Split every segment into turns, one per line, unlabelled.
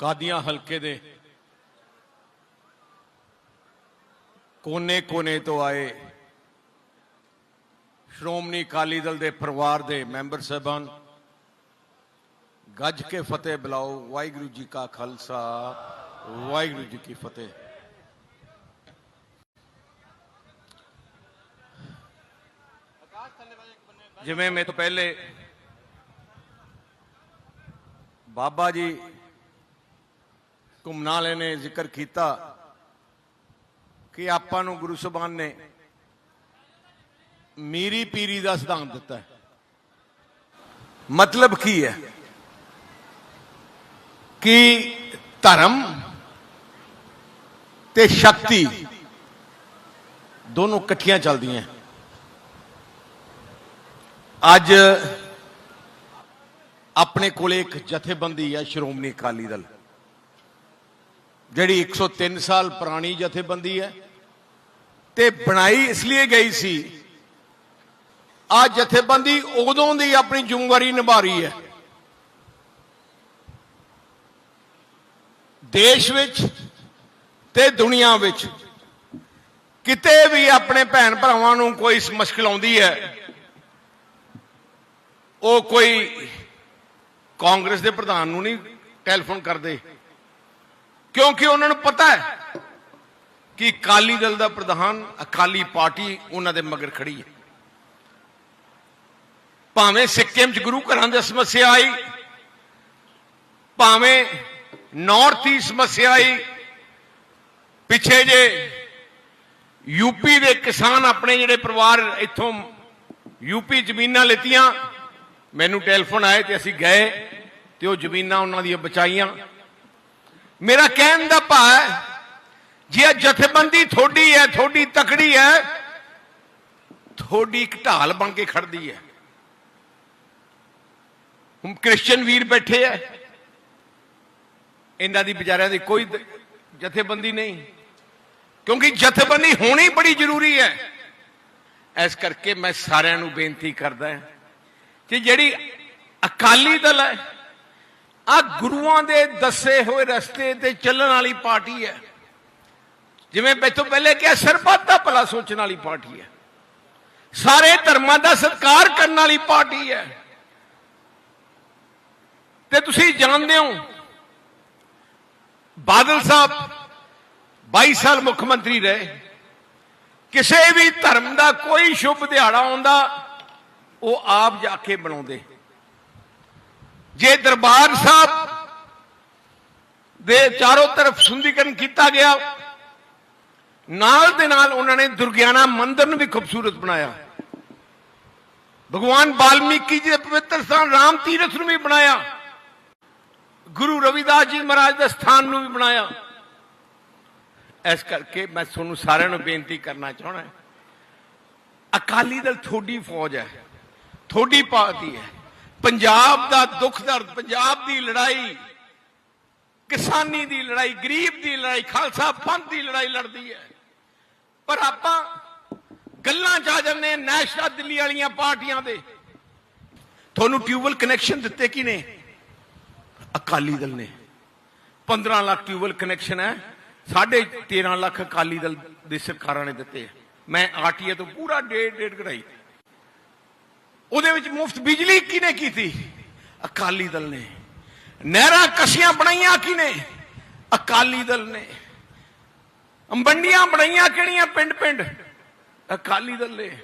ਕਾਦੀਆਂ ਹਲਕੇ ਦੇ ਕੋਨੇ-ਕੋਨੇ ਤੋਂ ਆਏ ਸ਼੍ਰੋਮਣੀ ਅਕਾਲੀ ਦਲ ਦੇ ਪਰਿਵਾਰ ਦੇ ਮੈਂਬਰ ਸਾਹਿਬਾਨ, ਗੱਜ ਕੇ ਫਤਿਹ ਬੁਲਾਓ, ਵਾਹਿਗੁਰੂ ਜੀ ਕਾ ਖਾਲਸਾ, ਵਾਹਿਗੁਰੂ ਜੀ ਕੀ ਫਤਿਹ। ਜਿਵੇਂ ਮੇਰੇ ਤੋਂ ਪਹਿਲੇ ਬਾਬਾ ਜੀ ਘੁੰਮਣ ਵਾਲੇ ਨੇ ਜ਼ਿਕਰ ਕੀਤਾ ਕਿ ਆਪਾਂ ਨੂੰ ਗੁਰੂ ਸਾਹਿਬਾਨ ਨੇ ਮੀਰੀ ਪੀਰੀ ਦਾ ਸਿਧਾਂਤ ਦਿੱਤਾ ਹੈ। ਮਤਲਬ ਕੀ ਹੈ? ਕਿ ਧਰਮ ਤੇ ਸ਼ਕਤੀ ਦੋਨੋਂ ਇਕੱਠੀਆਂ ਚੱਲਦੀਆਂ ਅੱਜ ਆਪਣੇ ਕੋਲੇ ਇੱਕ ਜਥੇਬੰਦੀ ਹੈ ਸ਼੍ਰੋਮਣੀ ਅਕਾਲੀ ਦਲ। ਜਿਹੜੀ 103 ਸਾਲ ਪੁਰਾਣੀ ਜਥੇਬੰਦੀ ਹੈ ਤੇ ਬਣਾਈ ਇਸ ਲਈ ਗਈ ਸੀ, ਆ ਜਥੇਬੰਦੀ ਉਦੋਂ ਦੀ ਆਪਣੀ ਜ਼ਿੰਮੇਵਾਰੀ ਨਿਭਾ ਰਹੀ ਹੈ। ਦੇਸ਼ ਵਿੱਚ ਤੇ ਦੁਨੀਆ ਵਿੱਚ ਕਿਤੇ ਵੀ ਆਪਣੇ ਭੈਣ ਭਰਾਵਾਂ ਨੂੰ ਕੋਈ ਮੁਸ਼ਕਲ ਆਉਂਦੀ ਹੈ, ਉਹ ਕੋਈ ਕਾਂਗਰਸ ਦੇ ਪ੍ਰਧਾਨ ਨੂੰ ਨਹੀਂ ਟੈਲੀਫੋਨ ਕਰਦੇ। ਕਿਉਂਕਿ ਉਹਨਾਂ ਨੂੰ ਪਤਾ ਹੈ ਕਿ ਅਕਾਲੀ ਦਲ ਦਾ ਪ੍ਰਧਾਨ, ਅਕਾਲੀ ਪਾਰਟੀ ਉਹਨਾਂ ਦੇ ਮਗਰ ਖੜੀ ਹੈ। ਭਾਵੇਂ ਸਿੱਕਿਮ 'ਚ ਗੁਰੂ ਘਰਾਂ ਦੀ ਸਮੱਸਿਆ ਆਈ, ਭਾਵੇਂ ਨਾਰਥ ਈਸਟ ਸਮੱਸਿਆ ਆਈ, ਪਿੱਛੇ ਜੇ ਯੂਪੀ ਦੇ ਕਿਸਾਨ ਆਪਣੇ ਜਿਹੜੇ ਪਰਿਵਾਰ ਇੱਥੋਂ ਯੂਪੀ ਜ਼ਮੀਨਾਂ ਲਿੱਤੀਆਂ, ਮੈਨੂੰ ਟੈਲੀਫੋਨ ਆਏ ਤੇ ਅਸੀਂ ਗਏ ਤੇ ਉਹ ਜ਼ਮੀਨਾਂ ਉਹਨਾਂ ਦੀਆਂ ਬਚਾਈਆਂ। ਮੇਰਾ ਕਹਿਣ ਦਾ ਭਾਅ ਹੈ, ਜੇ ਜਥੇਬੰਦੀ ਥੋੜੀ ਹੈ, ਥੋੜੀ ਤਕੜੀ ਹੈ, ਥੋੜੀ ਇੱਕ ਢਾਲ ਬਣ ਕੇ ਖੜਦੀ ਹੈ। ਹੁਣ ਕ੍ਰਿਸਚੀਅਨ ਵੀਰ ਬੈਠੇ ਐ ਇਹਨਾਂ ਦੀ ਵਿਚਾਰਿਆਂ ਦੀ ਕੋਈ ਜਥੇਬੰਦੀ ਨਹੀਂ। ਕਿਉਂਕਿ ਜਥੇਬੰਦੀ ਹੋਣੀ ਬੜੀ ਜ਼ਰੂਰੀ ਹੈ। ਇਸ ਕਰਕੇ ਮੈਂ ਸਾਰਿਆਂ ਨੂੰ ਬੇਨਤੀ ਕਰਦਾ ਕਿ ਜਿਹੜੀ ਅਕਾਲੀ ਦਲ ਹੈ ਆ ਗੁਰੂਆਂ ਦੇ ਦੱਸੇ ਹੋਏ ਰਸਤੇ ਤੇ ਚੱਲਣ ਵਾਲੀ ਪਾਰਟੀ ਹੈ। ਜਿਵੇਂ ਮੈਥੋਂ ਪਹਿਲੇ ਕਿਹਾ, ਸਰਬੱਤ ਦਾ ਭਲਾ ਸੋਚਣ ਵਾਲੀ ਪਾਰਟੀ ਹੈ। ਸਾਰੇ ਧਰਮਾਂ ਦਾ ਸਤਿਕਾਰ ਕਰਨ ਵਾਲੀ ਪਾਰਟੀ ਹੈ। ਤੇ ਤੁਸੀਂ ਜਾਣਦੇ ਹੋ, ਬਾਦਲ ਸਾਹਿਬ 22 ਸਾਲ ਮੁੱਖ ਮੰਤਰੀ ਰਹੇ। ਕਿਸੇ ਵੀ ਧਰਮ ਦਾ ਕੋਈ ਸ਼ੁਭ ਦਿਹਾੜਾ ਆਉਂਦਾ, ਉਹ ਆਪ ਜਾ ਕੇ ਬਣਾਉਂਦੇ। ਜੇ ਦਰਬਾਰ ਸਾਹਿਬ ਦੇ ਚਾਰੋਂ ਤਰਫ ਸੁੰਦੀਕਰਨ ਕੀਤਾ ਗਿਆ, ਨਾਲ ਦੇ ਨਾਲ ਉਹਨਾਂ ਨੇ ਦੁਰਗਿਆਨਾ ਮੰਦਿਰ ਨੂੰ ਵੀ ਖੂਬਸੂਰਤ ਬਣਾਇਆ। ਭਗਵਾਨ ਵਾਲਮੀਕੀ ਜੀ ਦੇ ਪਵਿੱਤਰ ਸਥਾਨ ਰਾਮ ਤੀਰਥ ਨੂੰ ਵੀ ਬਣਾਇਆ। ਗੁਰੂ ਰਵਿਦਾਸ ਜੀ ਮਹਾਰਾਜ ਦੇ ਸਥਾਨ ਨੂੰ ਵੀ ਬਣਾਇਆ। ਇਸ ਕਰਕੇ ਮੈਂ ਤੁਹਾਨੂੰ ਸਾਰਿਆਂ ਨੂੰ ਬੇਨਤੀ ਕਰਨਾ ਚਾਹਣਾ ਅਕਾਲੀ ਦਲ ਥੋੜੀ ਫੌਜ ਹੈ। ਥੋੜੀ ਪਾਰਟੀ ਹੈ। ਪੰਜਾਬ ਦਾ ਦੁੱਖ ਦਰਦ, ਪੰਜਾਬ ਦੀ ਲੜਾਈ, ਕਿਸਾਨੀ ਦੀ ਲੜਾਈ, ਗਰੀਬ ਦੀ ਲੜਾਈ, ਖਾਲਸਾ ਪੰਥ ਦੀ ਲੜਾਈ ਲੜਦੀ ਹੈ। ਪਰ ਆਪਾਂ ਗੱਲਾਂ ਜਾ ਆ ਜਾਂਦੇ ਨੈਸ਼ਨਲ ਦਿੱਲੀ ਵਾਲੀਆਂ ਪਾਰਟੀਆਂ ਦੇ। ਤੁਹਾਨੂੰ ਟਿਊਬਲ ਕਨੈਕਸ਼ਨ ਦਿੱਤੇ ਕੀ ਨੇ ਅਕਾਲੀ ਦਲ ਨੇ। 15 ਲੱਖ ਟਿਊਬਲ ਕਨੈਕਸ਼ਨ ਹੈ। 13.5 ਲੱਖ ਅਕਾਲੀ ਦਲ ਦੀ ਸਰਕਾਰਾਂ ਨੇ ਦਿੱਤੇ ਮੈਂ ਆਰਟੀਏ ਤੋਂ ਪੂਰਾ ਡੇਟ ਡੇਟ ਕਢਾਈ। ਉਹਦੇ ਵਿੱਚ ਮੁਫਤ ਬਿਜਲੀ ਕਿਹਨੇ ਕੀਤੀ? ਅਕਾਲੀ ਦਲ ਨੇ। ਨਹਿਰਾਂ ਕਸ਼ੀਆਂ ਬਣਾਈਆਂ ਕਿਹਨੇ? ਅਕਾਲੀ ਦਲ ਨੇ। ਅੰਬੰਡੀਆਂ ਬਣਾਈਆਂ ਕਿਹੜੀਆਂ ਪਿੰਡ ਪਿੰਡ? ਅਕਾਲੀ ਦਲ ਨੇ।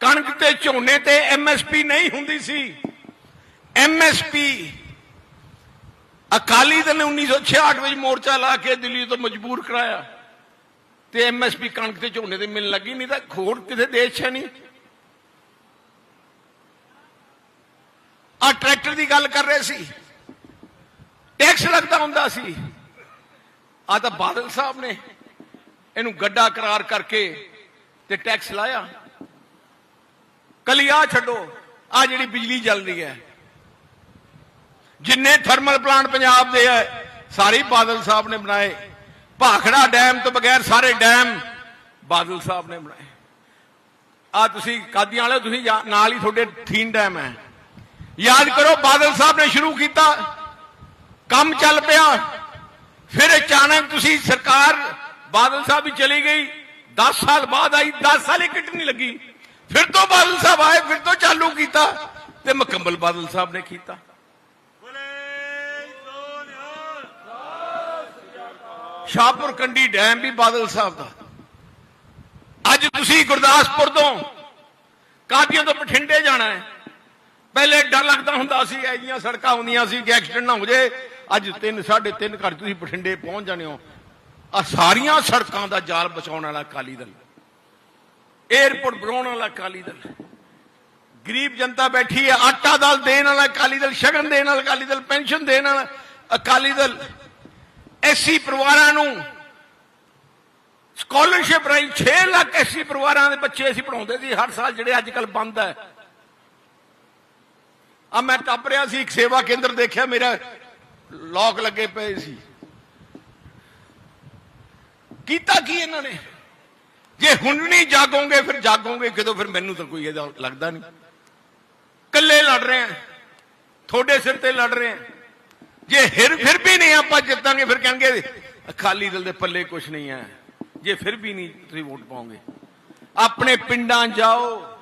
ਕਣਕ ਤੇ ਝੋਨੇ ਤੇ ਐਮਐਸਪੀ ਨਹੀਂ ਹੁੰਦੀ ਸੀ। ਐਮਐਸਪੀ ਅਕਾਲੀ ਦਲ ਨੇ 1966 ਵਿੱਚ ਮੋਰਚਾ ਲਾ ਕੇ ਦਿੱਲੀ ਤੋਂ ਮਜਬੂਰ ਕਰਾਇਆ। ਤੇ ਐਮਐਸਪੀ ਕਣਕ ਤੇ ਝੋਨੇ ਤੇ ਮਿਲਣ ਲੱਗੀ, ਨਹੀਂ ਤਾਂ ਹੋਰ ਕਿਸੇ ਦੇਸ਼ 'ਚ ਨਹੀਂ। ਆ ਟਰੈਕਟਰ ਦੀ ਗੱਲ ਕਰ ਰਹੇ ਸੀ। ਟੈਕਸ ਲੱਗਦਾ ਹੁੰਦਾ ਸੀ। ਆ ਤਾਂ ਬਾਦਲ ਸਾਹਿਬ ਨੇ ਇਹਨੂੰ ਗੱਡਾ ਕਰਾਰ ਕਰਕੇ ਤੇ ਟੈਕਸ ਲਾਇਆ। ਕਲੀ ਆ ਛੱਡੋ, ਆ ਜਿਹੜੀ ਬਿਜਲੀ ਚੱਲਦੀ ਹੈ। ਜਿੰਨੇ ਥਰਮਲ ਪਲਾਂਟ ਪੰਜਾਬ ਦੇ ਹੈ, ਸਾਰੇ ਬਾਦਲ ਸਾਹਿਬ ਨੇ ਬਣਾਏ। ਭਾਖੜਾ ਡੈਮ ਤੋਂ ਬਗੈਰ ਸਾਰੇ ਡੈਮ ਬਾਦਲ ਸਾਹਿਬ ਨੇ ਬਣਾਏ। ਆ ਤੁਸੀਂ ਕਾਦੀਆਂ ਵਾਲੇ ਤੁਸੀਂ ਯਾ- ਨਾਲ ਹੀ ਤੁਹਾਡੇ ਥੀਨ ਡੈਮ ਹੈ। ਯਾਦ ਕਰੋ, ਬਾਦਲ ਸਾਹਿਬ ਨੇ ਸ਼ੁਰੂ ਕੀਤਾ। ਕੰਮ ਚੱਲ ਪਿਆ। ਫਿਰ ਅਚਾਨਕ ਤੁਸੀਂ ਸਰਕਾਰ ਬਾਦਲ ਸਾਹਿਬ ਵੀ ਚਲੀ ਗਈ। 10 ਸਾਲ ਬਾਅਦ ਆਈ 10 ਸਾਲ ਹੀ ਕਿਟ ਨਹੀਂ ਲੱਗੀ। ਫਿਰ ਤੋਂ ਬਾਦਲ ਸਾਹਿਬ ਆਏ, ਫਿਰ ਤੋਂ ਚਾਲੂ ਕੀਤਾ ਤੇ ਮੁਕੰਮਲ ਬਾਦਲ ਸਾਹਿਬ ਨੇ ਕੀਤਾ। ਸ਼ਾਹਪੁਰ ਕੰਡੀ ਡੈਮ ਵੀ ਬਾਦਲ ਸਾਹਿਬ ਦਾ। ਅੱਜ ਤੁਸੀਂ ਗੁਰਦਾਸਪੁਰ ਤੋਂ ਕਾਦੀਆਂ ਤੋਂ ਬਠਿੰਡੇ ਜਾਣਾ ਹੈ। ਪਹਿਲੇ ਡਰ ਲੱਗਦਾ ਹੁੰਦਾ ਸੀ ਐ ਜੀਆਂ ਸੜਕਾਂ ਹੁੰਦੀਆਂ ਸੀ ਕਿ ਐਕਸੀਡੈਂਟ ਨਾ ਹੋ ਜੇ। ਅੱਜ 3 3.5 ਘਰ ਤੁਸੀਂ ਬਠਿੰਡੇ ਪਹੁੰਚ ਜਾਣੇ ਹੋ। ਆ ਸਾਰੀਆਂ ਸੜਕਾਂ ਦਾ ਜਾਲ ਬਚਾਉਣ ਵਾਲਾ ਅਕਾਲੀ ਦਲ। 에어ਪੋਰਟ ਬਣਾਉਣ ਵਾਲਾ ਅਕਾਲੀ ਦਲ। ਗਰੀਬ ਜਨਤਾ ਬੈਠੀ ਹੈ, ਆਟਾ ਦਾਲ ਦੇਣ ਵਾਲਾ ਅਕਾਲੀ ਦਲ, ਸ਼ਗਨ ਦੇਣ ਵਾਲਾ ਅਕਾਲੀ ਦਲ, ਪੈਨਸ਼ਨ ਦੇਣ ਵਾਲਾ ਅਕਾਲੀ ਦਲ। ਐਸੀ ਪਰਿਵਾਰਾਂ ਨੂੰ ਸਕਾਲਰਸ਼ਿਪ ਰਾਈ 6 ਲੱਖ ਐਸੀ ਪਰਿਵਾਰਾਂ ਦੇ ਬੱਚੇ ਅਸੀਂ ਪੜਾਉਂਦੇ ਸੀ, ਹਰ ਸਾਲ ਜਿਹੜੇ ਅੱਜ ਕੱਲ ਬੰਦ ਹੈ। ਆ ਮੈਂ ਟੱਪ ਰਿਹਾ ਸੀ, ਇੱਕ ਸੇਵਾ ਕੇਂਦਰ ਦੇਖਿਆ, ਮੇਰਾ ਲੋਕ ਲੱਗੇ ਪਏ ਸੀ। ਕੀਤਾ ਕੀ ਇਹਨਾਂ ਨੇ? ਜੇ ਹੁਣ ਨਹੀਂ ਜਾਗੋਗੇ, ਫਿਰ ਜਾਗੋਗੇ ਕਦੋਂ? ਫਿਰ ਮੈਨੂੰ ਤਾਂ ਕੋਈ ਇਹਦਾ ਲੱਗਦਾ ਨਹੀਂ। ਕੱਲੇ ਲੜ ਰਹੇ ਆ। ਤੁਹਾਡੇ ਸਿਰ ਤੇ ਲੜ ਰਹੇ ਆ। ਜੇ ਫਿਰ ਫਿਰ ਵੀ ਨਹੀਂ ਆਪਾਂ ਜਿੱਤਾਂਗੇ, ਫਿਰ ਕਹਿਣਗੇ ਅਕਾਲੀ ਦਲ ਦੇ ਪੱਲੇ ਕੁਝ ਨਹੀਂ ਹੈ ਜੇ ਫਿਰ ਵੀ ਨਹੀਂ ਤੁਸੀਂ ਵੋਟ ਪਾਓਗੇ। ਆਪਣੇ ਪਿੰਡਾਂ ਜਾਓ।